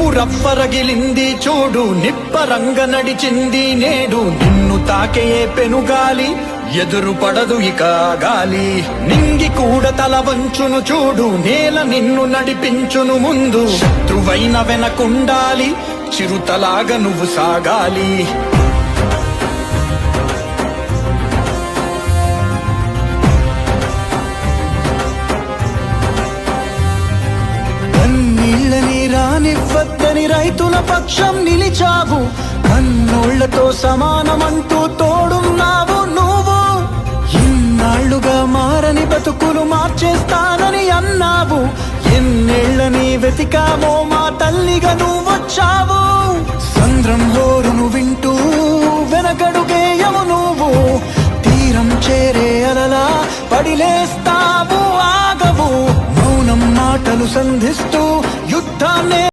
నిప్పు రప్పరగిలింది చూడు నిప్పరంగ నడిచింది నేడు. నిన్ను తాకేయే పెనుగాలి ఎదురు పడదు ఇక గాలి. నింగి కూడా తల వంచును చూడు నేల నిన్ను నడిపించును ముందు. శత్రువైన వెనకుండాలి చిరుతలాగా నువ్వు సాగాలి. అన్ని వద్దని రైతుల పక్షం నిలిచావు. కన్నోళ్ళతో సమానమంటూ తోడున్నావు నువ్వు. ఇన్నాళ్ళుగా మారని బతుకులు మార్చేస్తానని అన్నావు. ఎన్నేళ్ళని వెతికామో మా తల్లిగా నువ్వొచ్చావు. సంద్రం హోరును వింటూ వెనకడుగేయము నువ్వు. తీరం చేరే అలలా పడిలేస్తావు ఆగవు. మౌనం మాటలు సంధిస్తూ యుద్ధాన్నే